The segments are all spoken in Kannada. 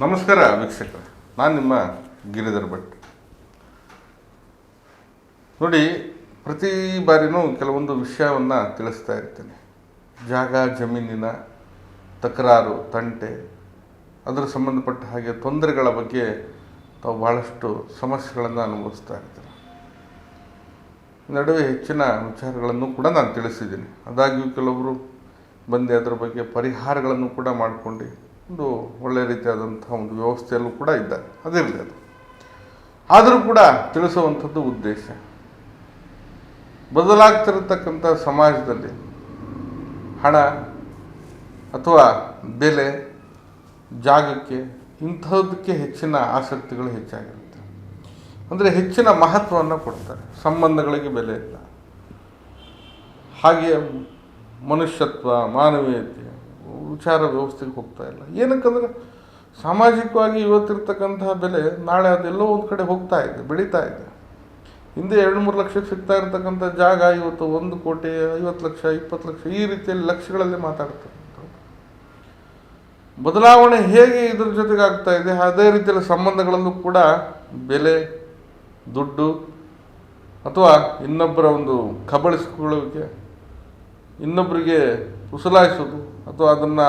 ನಮಸ್ಕಾರ ವೀಕ್ಷಕರ. ನಾನು ನಿಮ್ಮ ಗಿರಿಧರ್ ಭಟ್. ನೋಡಿ, ಪ್ರತಿ ಬಾರಿನೂ ಕೆಲವೊಂದು ವಿಷಯವನ್ನು ತಿಳಿಸ್ತಾ ಇರ್ತೇನೆ. ಜಾಗ, ಜಮೀನಿನ ತಕರಾರು, ತಂಟೆ, ಅದರ ಸಂಬಂಧಪಟ್ಟ ಹಾಗೆ ತೊಂದರೆಗಳ ಬಗ್ಗೆ ತಾವು ಭಾಳಷ್ಟು ಸಮಸ್ಯೆಗಳನ್ನು ಅನುಭವಿಸ್ತಾ ಇರ್ತಾರೆ. ನಡುವೆ ಹೆಚ್ಚಿನ ವಿಚಾರಗಳನ್ನು ಕೂಡ ನಾನು ತಿಳಿಸಿದ್ದೀನಿ. ಆದಾಗ್ಯೂ ಕೆಲವರು ಬಂದು ಅದರ ಬಗ್ಗೆ ಪರಿಹಾರಗಳನ್ನು ಕೂಡ ಮಾಡಿಕೊಂಡು ಒಂದು ಒಳ್ಳೆಯ ರೀತಿಯಾದಂಥ ಒಂದು ವ್ಯವಸ್ಥೆಯಲ್ಲೂ ಕೂಡ ಇದ್ದಾರೆ ಅದಿರಲಿ ಅದು. ಆದರೂ ಕೂಡ ತಿಳಿಸುವಂಥದ್ದು ಉದ್ದೇಶ. ಬದಲಾಗ್ತಿರತಕ್ಕಂಥ ಸಮಾಜದಲ್ಲಿ ಹಣ ಅಥವಾ ಬೆಲೆ ಜಾಗಕ್ಕೆ ಇಂಥದ್ದಕ್ಕೆ ಹೆಚ್ಚಿನ ಆಸಕ್ತಿಗಳು ಹೆಚ್ಚಾಗಿರುತ್ತೆ. ಅಂದರೆ ಹೆಚ್ಚಿನ ಮಹತ್ವವನ್ನು ಕೊಡ್ತಾರೆ. ಸಂಬಂಧಗಳಿಗೆ ಬೆಲೆ ಇಲ್ಲ. ಹಾಗೆ ಮನುಷ್ಯತ್ವ, ಮಾನವೀಯತೆ ವಿಚಾರ ವ್ಯವಸ್ಥೆಗೆ ಹೋಗ್ತಾ ಇಲ್ಲ. ಏನಕ್ಕಂದ್ರೆ ಸಾಮಾಜಿಕವಾಗಿ ಇವತ್ತಿರ್ತಕ್ಕಂತಹ ಬೆಲೆ ನಾಳೆ ಅದೆಲ್ಲೋ ಒಂದು ಕಡೆ ಹೋಗ್ತಾ ಇದೆ, ಬೆಳೀತಾ ಇದೆ. ಹಿಂದೆ ಎರಡು ಮೂರು ಲಕ್ಷಕ್ಕೆ ಸಿಗ್ತಾ ಇರತಕ್ಕಂಥ ಜಾಗ ಇವತ್ತು ಒಂದು ಕೋಟಿ, ಐವತ್ತು ಲಕ್ಷ, ಇಪ್ಪತ್ತು ಲಕ್ಷ ಈ ರೀತಿಯಲ್ಲಿ ಲಕ್ಷಗಳಲ್ಲಿ ಮಾತಾಡ್ತಕ್ಕಂಥದ್ದು ಬದಲಾವಣೆ ಹೇಗೆ ಇದ್ರ ಜೊತೆಗೆ ಆಗ್ತಾ ಇದೆ, ಅದೇ ರೀತಿಯಲ್ಲಿ ಸಂಬಂಧಗಳಲ್ಲೂ ಕೂಡ ಬೆಲೆ, ದುಡ್ಡು ಅಥವಾ ಇನ್ನೊಬ್ಬರ ಒಂದು ಕಬಳಿಸಿಕೊಳ್ಳುವಿಕೆ ಇನ್ನೊಬ್ಬರಿಗೆ ಉಸಲಾಯಿಸೋದು ಅಥವಾ ಅದನ್ನು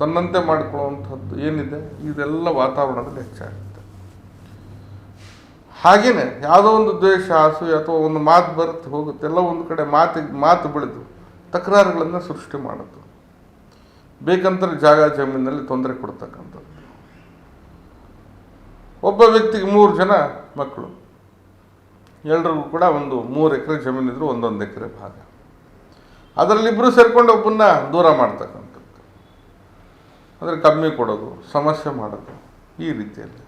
ತನ್ನಂತೆ ಮಾಡಿಕೊಳ್ಳುವಂಥದ್ದು ಏನಿದೆ, ಇದೆಲ್ಲ ವಾತಾವರಣದಲ್ಲಿ ಹೆಚ್ಚಾಗುತ್ತೆ. ಹಾಗೆಯೇ ಯಾವುದೋ ಒಂದು ದ್ವೇಷ ಹಾಸು ಅಥವಾ ಒಂದು ಮಾತು ಬರುತ್ತೆ, ಹೋಗುತ್ತೆ, ಎಲ್ಲ ಒಂದು ಕಡೆ ಮಾತಿಗೆ, ಮಾತು ಬೆಳೆದು ತಕರಾರುಗಳನ್ನು ಸೃಷ್ಟಿ ಮಾಡೋದು ಬೇಕಂತಾರೆ ಜಾಗ ಜಮೀನಲ್ಲಿ ತೊಂದರೆ ಕೊಡ್ತಕ್ಕಂಥದ್ದು. ಒಬ್ಬ ವ್ಯಕ್ತಿಗೆ ಮೂರು ಜನ ಮಕ್ಕಳು. ಎಲ್ರಿಗೂ ಕೂಡ ಒಂದು ಮೂರು ಎಕರೆ ಜಮೀನಿದ್ರು ಒಂದೊಂದು ಎಕರೆ ಭಾಗ. ಅದರಲ್ಲಿ ಇಬ್ಬರು ಸೇರ್ಕೊಂಡು ಒಬ್ಬನ್ನ ದೂರ ಮಾಡ್ತಕ್ಕಂಥದ್ದು. ಅಂದರೆ ಕಮ್ಮಿ ಕೊಡೋದು, ಸಮಸ್ಯೆ ಮಾಡೋದು ಈ ರೀತಿಯಲ್ಲಿ.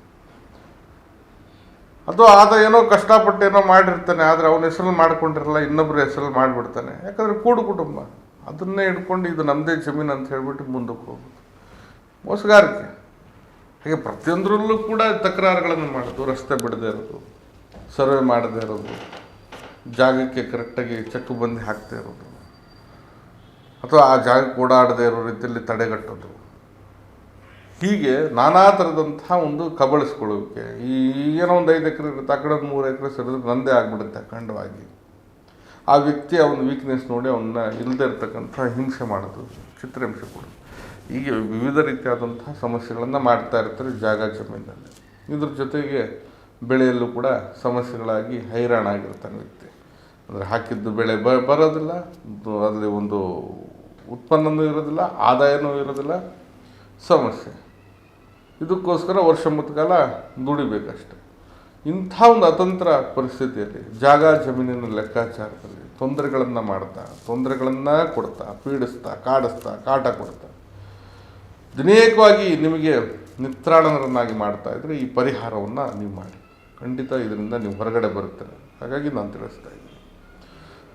ಅಥವಾ ಆತ ಏನೋ ಕಷ್ಟಪಟ್ಟು ಏನೋ ಮಾಡಿರ್ತಾನೆ, ಆದರೆ ಅವನ ಹೆಸರಲ್ಲಿ ಮಾಡ್ಕೊಂಡಿರಲ್ಲ ಇನ್ನೊಬ್ಬರ ಹೆಸರಲ್ಲಿ ಮಾಡಿಬಿಡ್ತಾನೆ. ಯಾಕಂದರೆ ಕೂಡು ಕುಟುಂಬ. ಅದನ್ನೇ ಹಿಡ್ಕೊಂಡು ಇದು ನಮ್ಮದೇ ಜಮೀನು ಅಂತ ಹೇಳಿಬಿಟ್ಟು ಮುಂದಕ್ಕೆ ಹೋಗೋದು ಮೋಸಗಾರಿಕೆ. ಹಾಗೆ ಪ್ರತಿಯೊಂದರಲ್ಲೂ ಕೂಡ ತಕರಾರುಗಳನ್ನು ಮಾಡೋದು, ರಸ್ತೆ ಬಿಡದೇ ಇರೋದು, ಸರ್ವೆ ಮಾಡದೇ ಇರೋದು, ಜಾಗಕ್ಕೆ ಕರೆಕ್ಟಾಗಿ ಚೆಕ್ ಬಂದಿ ಹಾಕ್ತಾ ಇರೋದು. ಅಥವಾ ಆ ಜಾಗಕ್ಕೆ ಓಡಾಡದೇ ಇರೋ ರೀತಿಯಲ್ಲಿ ತಡೆಗಟ್ಟೋದು. ಹೀಗೆ ನಾನಾ ಥರದಂತಹ ಒಂದು ಕಬಳಿಸ್ಕೊಳ್ಳುವಿಕೆ ಈ ಏನೋ ಒಂದು ಐದು ಎಕರೆ ಇರುತ್ತೆ, ಆ ಕಡೆ ಮೂರು ಎಕರೆ ಸೇರಿದ್ರೆ ನಂದೇ ಆಗಿಬಿಡುತ್ತೆ ಅಖಂಡವಾಗಿ. ಆ ವ್ಯಕ್ತಿ ಅವನ ವೀಕ್ನೆಸ್ ನೋಡಿ ಅವನ್ನ ಇಲ್ಲದೆ ಇರತಕ್ಕಂಥ ಹಿಂಸೆ ಮಾಡೋದು, ಚಿತ್ರಹಿಂಸೆ ಕೊಡೋದು. ಹೀಗೆ ವಿವಿಧ ರೀತಿಯಾದಂತಹ ಸಮಸ್ಯೆಗಳನ್ನು ಮಾಡ್ತಾ ಇರ್ತಾರೆ ಜಾಗ ಜಮೀನಲ್ಲಿ. ಇದ್ರ ಜೊತೆಗೆ ಬೆಳೆಯಲ್ಲೂ ಕೂಡ ಸಮಸ್ಯೆಗಳಾಗಿ ಹೈರಾಣಾಗಿರ್ತಾನೆ ವ್ಯಕ್ತಿ. ಅಂದರೆ ಹಾಕಿದ್ದು ಬೆಳೆ ಬರೋದಿಲ್ಲ ಅದರಲ್ಲಿ ಒಂದು ಉತ್ಪನ್ನನೂ ಇರೋದಿಲ್ಲ ಆದಾಯವೂ ಇರೋದಿಲ್ಲ, ಸಮಸ್ಯೆ. ಇದಕ್ಕೋಸ್ಕರ ವರ್ಷ ಕಾಲ ದುಡಿಬೇಕಷ್ಟೆ. ಇಂಥ ಒಂದು ಅತಂತ್ರ ಪರಿಸ್ಥಿತಿಯಲ್ಲಿ ಜಾಗ ಜಮೀನಿನ ಲೆಕ್ಕಾಚಾರದಲ್ಲಿ ತೊಂದರೆಗಳನ್ನು ಮಾಡ್ತಾ, ತೊಂದರೆಗಳನ್ನು ಕೊಡ್ತಾ, ಪೀಡಿಸ್ತಾ, ಕಾಡಿಸ್ತಾ, ಕಾಟ ಕೊಡ್ತಾ. ದಿನೇಕವಾಗಿ ನಿಮಗೆ ನಿತ್ರಾಣನರನ್ನಾಗಿ ಮಾಡ್ತಾ ಇದ್ದರೆ ಈ ಪರಿಹಾರವನ್ನು ನೀವು ಮಾಡಿ. ಖಂಡಿತ ಇದರಿಂದ ನೀವು ಹೊರಗಡೆ ಬರುತ್ತೆ ಹಾಗಾಗಿ ನಾನು ತಿಳಿಸ್ತಾ ಇದ್ದೀನಿ.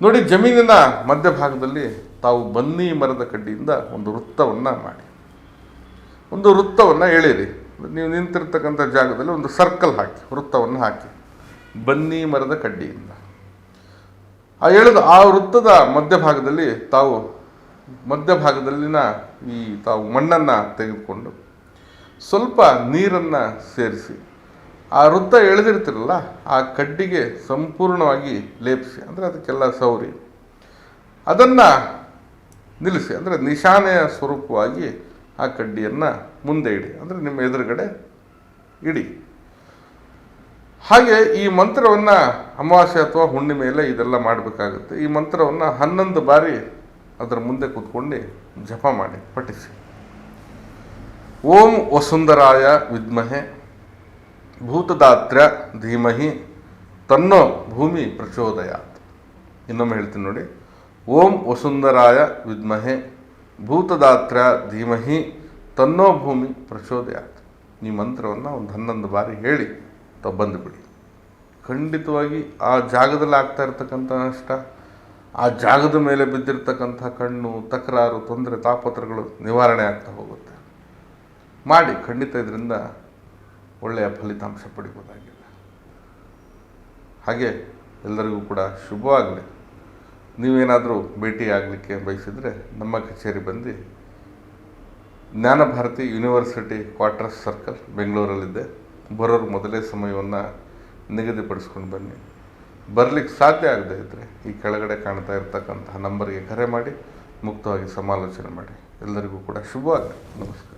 ನೋಡಿ, ಜಮೀನಿನ ಮಧ್ಯಭಾಗದಲ್ಲಿ ತಾವು ಬನ್ನಿ ಮರದ ಕಡ್ಡಿಯಿಂದ ಒಂದು ವೃತ್ತವನ್ನು ಮಾಡಿ. ಒಂದು ವೃತ್ತವನ್ನು ಎಳೀರಿ ನೀವು ನಿಂತಿರ್ತಕ್ಕಂಥ ಜಾಗದಲ್ಲಿ ಒಂದು ಸರ್ಕಲ್ ಹಾಕಿ, ವೃತ್ತವನ್ನು ಹಾಕಿ. ಬನ್ನಿ ಮರದ ಕಡ್ಡಿಯಿಂದ. ಆ ಎಳೆದು, ಆ ವೃತ್ತದ ಮಧ್ಯಭಾಗದಲ್ಲಿ ತಾವು, ಮಧ್ಯಭಾಗದಲ್ಲಿನ ಈ ತಾವು ಮಣ್ಣನ್ನು ತೆಗೆದುಕೊಂಡು ಸ್ವಲ್ಪ ನೀರನ್ನು ಸೇರಿಸಿ, ಆ ವೃತ್ತ ಎಳೆದಿರ್ತಿರಲ್ಲ, ಆ ಕಡ್ಡಿಗೆ ಸಂಪೂರ್ಣವಾಗಿ ಲೇಪಿಸಿ, ಅಂದರೆ ಅದಕ್ಕೆಲ್ಲ ಸೌರಿ. ಅದನ್ನು ನಿಲ್ಲಿಸಿ. ಅಂದರೆ ನಿಶಾನೆಯ ಸ್ವರೂಪವಾಗಿ ಆ ಕಡ್ಡಿಯನ್ನು ಮುಂದೆ ಇಡಿ. ಅಂದರೆ ನಿಮ್ಮ ಎದುರುಗಡೆ ಇಡಿ. ಹಾಗೆ ಈ ಮಂತ್ರವನ್ನು ಅಮಾವಾಸ್ಯೆ ಅಥವಾ ಹುಣ್ಣಿಮೆಯಲ್ಲೇ ಇದೆಲ್ಲ ಮಾಡಬೇಕಾಗುತ್ತೆ. ಈ ಮಂತ್ರವನ್ನು ಹನ್ನೊಂದು ಬಾರಿ ಅದರ ಮುಂದೆ ಕೂತ್ಕೊಂಡು ಜಪ ಮಾಡಿ, ಪಠಿಸಿ. ಓಂ ವಸುಂಧರಾಯ ವಿದ್ಮಹೆ ಭೂತದಾತ್ರ ಧೀಮಹಿ, ತನ್ನೋ ಭೂಮಿ ಪ್ರಚೋದಯಾತ್. ಇನ್ನೊಮ್ಮೆ ಹೇಳ್ತೀನಿ ನೋಡಿ. ಓಂ ವಸುಂಧರಾಯ ವಿದ್ಮಹೆ ಭೂತದಾತ್ರ ಧೀಮಹಿ ತನ್ನೋ ಭೂಮಿ ಪ್ರಚೋದಯಾತ್. ಈ ಮಂತ್ರವನ್ನು ಒಂದು ಹನ್ನೊಂದು ಬಾರಿ ಹೇಳಿ ತಾವು ಬಂದುಬಿಡಿ ಖಂಡಿತವಾಗಿ ಆ ಜಾಗದಲ್ಲಿ ಆಗ್ತಾ ಇರತಕ್ಕಂಥ ನಷ್ಟ, ಆ ಜಾಗದ ಮೇಲೆ ಬಿದ್ದಿರ್ತಕ್ಕಂಥ ಕಣ್ಣು, ತಕರಾರು, ತೊಂದರೆ, ತಾಪತ್ರಗಳು ನಿವಾರಣೆ ಆಗ್ತಾ ಹೋಗುತ್ತೆ. ಮಾಡಿ ಖಂಡಿತ ಇದರಿಂದ ಒಳ್ಳೆಯ ಫಲಿತಾಂಶ ಪಡಿಬೋದಾಗಿದೆ ಹಾಗೆ ಎಲ್ಲರಿಗೂ ಕೂಡ ಶುಭವಾಗಲಿ. ನೀವೇನಾದರೂ ಭೇಟಿ ಆಗಲಿಕ್ಕೆ ಬಯಸಿದರೆ ನಮ್ಮ ಕಚೇರಿ ಬಂದು ಜ್ಞಾನಭಾರತಿ ಯೂನಿವರ್ಸಿಟಿ ಕ್ವಾರ್ಟರ್ಸ್ ಸರ್ಕಲ್ ಬೆಂಗಳೂರಲ್ಲಿದ್ದೆ ಬರೋರು ಮೊದಲೇ ಸಮಯವನ್ನು ನಿಗದಿಪಡಿಸ್ಕೊಂಡು ಬನ್ನಿ. ಬರಲಿಕ್ಕೆ ಸಾಧ್ಯ ಆಗದೇ ಇದ್ದರೆ ಈ ಕೆಳಗಡೆ ಕಾಣ್ತಾ ಇರ್ತಕ್ಕಂತಹ ನಂಬರ್ಗೆ ಕರೆ ಮಾಡಿ, ಮುಕ್ತವಾಗಿ ಸಮಾಲೋಚನೆ ಮಾಡಿ. ಎಲ್ಲರಿಗೂ ಕೂಡ ಶುಭವಾಗಲಿ. ನಮಸ್ಕಾರ.